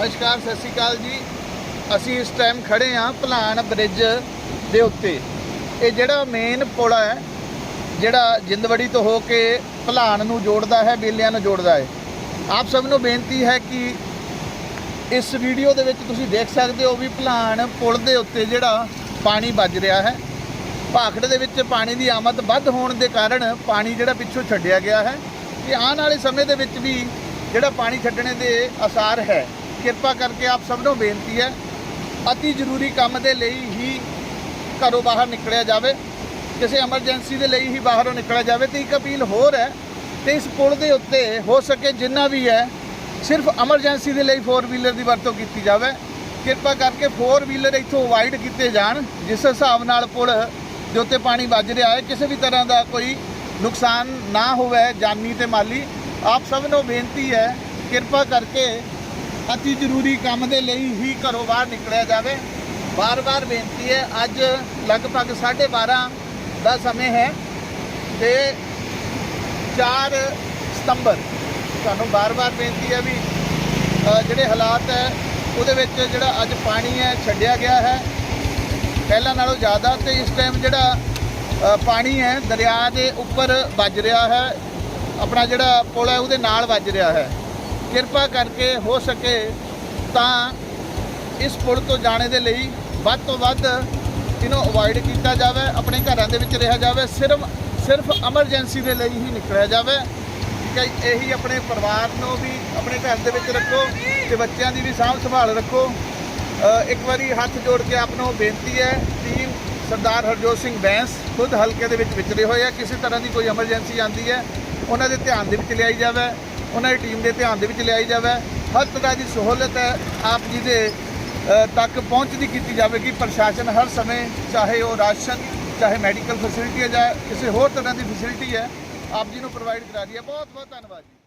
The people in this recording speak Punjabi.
ਨਮਸਕਾਰ, ਸਤਿ ਸ਼੍ਰੀ ਅਕਾਲ ਜੀ। ਅਸੀਂ ਇਸ ਟਾਈਮ ਖੜੇ ਹਾਂ ਭਲਾਨ ਬ੍ਰਿਜ ਦੇ ਉੱਤੇ। ਇਹ ਜਿਹੜਾ ਮੇਨ ਪੁਲ ਹੈ, ਜਿਹੜਾ ਜਿੰਦਵੜੀ ਤੋਂ ਹੋ ਕੇ ਭਲਾਨ ਨੂੰ ਜੋੜਦਾ ਹੈ, ਬੇਲਿਆਂ ਨੂੰ ਜੋੜਦਾ ਹੈ। ਆਪ ਸਭ ਨੂੰ ਬੇਨਤੀ ਹੈ ਕਿ ਇਸ ਵੀਡੀਓ ਦੇ ਵਿੱਚ ਤੁਸੀਂ ਦੇਖ ਸਕਦੇ ਹੋ ਵੀ ਭਲਾਨ ਪੁਲ ਦੇ ਉੱਤੇ ਜਿਹੜਾ ਪਾਣੀ ਵੱਜ ਰਿਹਾ ਹੈ। ਭਾਖੜ ਦੇ ਵਿੱਚ ਪਾਣੀ ਦੀ ਆਮਦ ਵੱਧ ਹੋਣ ਦੇ ਕਾਰਨ ਪਾਣੀ ਜਿਹੜਾ ਪਿੱਛੋਂ ਛੱਡਿਆ ਗਿਆ ਹੈ। ਕਿ ਆਉਣ ਵਾਲੇ ਸਮੇਂ ਦੇ ਵਿੱਚ ਵੀ ਜਿਹੜਾ ਪਾਣੀ ਛੱਡਣੇ ਦੇ ਅਸਾਰ ਹੈ। ਕਿਰਪਾ ਕਰਕੇ ਆਪ ਸਭ ਨੂੰ ਬੇਨਤੀ ਹੈ, ਅਤੀ ਜ਼ਰੂਰੀ ਕੰਮ ਦੇ ਲਈ ਹੀ ਘਰੋਂ ਬਾਹਰ ਨਿਕਲਿਆ ਜਾਵੇ, ਕਿਸੇ ਐਮਰਜੈਂਸੀ ਦੇ ਲਈ ਹੀ ਬਾਹਰੋਂ ਨਿਕਲਿਆ ਜਾਵੇ ਤੇ ਇੱਕ ਅਪੀਲ ਹੋਰ ਹੈ ਤੇ ਇਸ ਪੁਲ ਦੇ ਉੱਤੇ ਹੋ ਸਕੇ ਜਿੰਨਾ ਵੀ ਹੈ, ਸਿਰਫ ਐਮਰਜੈਂਸੀ ਦੇ ਲਈ 4 ਵੀਲਰ ਦੀ ਵਰਤੋਂ ਕੀਤੀ ਜਾਵੇ। ਕਿਰਪਾ ਕਰਕੇ 4 ਵੀਲਰ ਇੱਥੋਂ ਅਵਾਇਡ ਕੀਤੇ ਜਾਣ, ਜਿਸ ਹਿਸਾਬ ਨਾਲ ਪੁਲ ਦੇ ਉੱਤੇ ਪਾਣੀ ਵੱਜ ਰਿਹਾ ਹੈ, ਕਿਸੇ ਵੀ ਤਰ੍ਹਾਂ ਦਾ ਕੋਈ ਨੁਕਸਾਨ ਨਾ ਹੋਵੇ, ਜਾਨੀ ਤੇ ਮਾਲੀ, ਆਪ ਸਭ ਨੂੰ ਬੇਨਤੀ ਹੈ, ਕਿਰਪਾ ਕਰਕੇ ਅਤੀ ਜ਼ਰੂਰੀ ਕੰਮ ਦੇ ਲਈ ਹੀ ਘਰੋਂ ਬਾਹਰ ਨਿਕਲਿਆ ਜਾਵੇ। ਬਾਰ-ਬਾਰ ਬੇਨਤੀ ਹੈ, ਅੱਜ ਲਗਭਗ 12:30 ਦਾ ਸਮੇਂ ਹੈ ਤੇ 4 ਸਤੰਬਰ। ਤੁਹਾਨੂੰ ਬਾਰ-ਬਾਰ ਬੇਨਤੀ ਹੈ ਵੀ ਜਿਹੜੇ ਹਾਲਾਤ ਹੈ, ਉਹਦੇ ਵਿੱਚ ਜਿਹੜਾ ਅੱਜ ਪਾਣੀ ਹੈ, ਛੱਡਿਆ ਗਿਆ ਹੈ। ਪਹਿਲਾਂ ਨਾਲੋਂ ਜ਼ਿਆਦਾ ਤੇ ਇਸ ਟਾਈਮ ਜਿਹੜਾ ਪਾਣੀ ਹੈ, ਦਰਿਆ ਦੇ ਉੱਪਰ ਵੱਜ ਰਿਹਾ ਹੈ। ਆਪਣਾ ਜਿਹੜਾ ਪੁਲ ਹੈ, ਉਹਦੇ ਨਾਲ ਵੱਜ ਰਿਹਾ ਹੈ। ਕਿਰਪਾ ਕਰਕੇ ਹੋ ਸਕੇ ਤਾਂ ਇਸ ਪੁਲ ਤੋਂ ਜਾਣੇ ਦੇ ਲਈ ਵੱਧ ਤੋਂ ਵੱਧ ਇਹਨੂੰ ਅਵੋਇਡ ਕੀਤਾ ਜਾਵੇ, ਆਪਣੇ ਘਰਾਂ ਦੇ ਵਿੱਚ ਰਿਹਾ ਜਾਵੇ, ਸਿਰਫ ਸਿਰਫ ਐਮਰਜੈਂਸੀ ਦੇ ਲਈ ਹੀ ਨਿਕਲਿਆ ਜਾਵੇ। ਠੀਕ ਹੈ ਇਹੀ ਆਪਣੇ ਪਰਿਵਾਰ ਨੂੰ ਵੀ, ਆਪਣੇ ਘਰ ਦੇ ਵਿੱਚ ਰੱਖੋ ਤੇ ਬੱਚਿਆਂ ਦੀ ਵੀ ਸਾਂਭ ਸੰਭਾਲ ਰੱਖੋ। ਇੱਕ ਵਾਰੀ ਹੱਥ ਜੋੜ ਕੇ ਆਪ ਨੂੰ ਬੇਨਤੀ ਹੈ ਟੀਮ ਸਰਦਾਰ ਹਰਜੋਤ ਸਿੰਘ ਬੈਂਸ ਖੁਦ ਹਲਕੇ ਦੇ ਵਿੱਚ ਵਿਚਰੇ ਹੋਏ ਆ, ਕਿਸੇ ਤਰ੍ਹਾਂ ਦੀ ਕੋਈ ਐਮਰਜੈਂਸੀ ਆਂਦੀ ਹੈ, ਉਹਨਾਂ ਦੇ ਧਿਆਨ ਦੇ ਵਿੱਚ ਲਿਆਈ ਜਾਵੇ। ਉਹਨਾਂ ਦੀ ਟੀਮ ਦੇ ਧਿਆਨ ਦੇ ਵਿੱਚ ਲਿਆਈ ਜਾਵੇ। ਹਰ ਤਰ੍ਹਾਂ ਦੀ ਸਹੂਲਤ ਹੈ, ਆਪ ਜੀ ਦੇ ਤੱਕ ਪਹੁੰਚਦੀ ਕੀਤੀ ਜਾਵੇਗੀ। ਪ੍ਰਸ਼ਾਸਨ ਹਰ ਸਮੇਂ, ਚਾਹੇ ਉਹ ਰਾਸ਼ਨ, ਚਾਹੇ ਮੈਡੀਕਲ ਫੈਸਿਲਿਟੀ ਹੈ ਜਾਂ ਕਿਸੇ ਹੋਰ ਤਰ੍ਹਾਂ ਦੀ ਫੈਸਿਲਿਟੀ ਹੈ, ਆਪ ਜੀ ਨੂੰ ਪ੍ਰੋਵਾਈਡ ਕਰਾ ਰਹੀ ਹੈ। ਬਹੁਤ ਬਹੁਤ ਧੰਨਵਾਦ ਜੀ।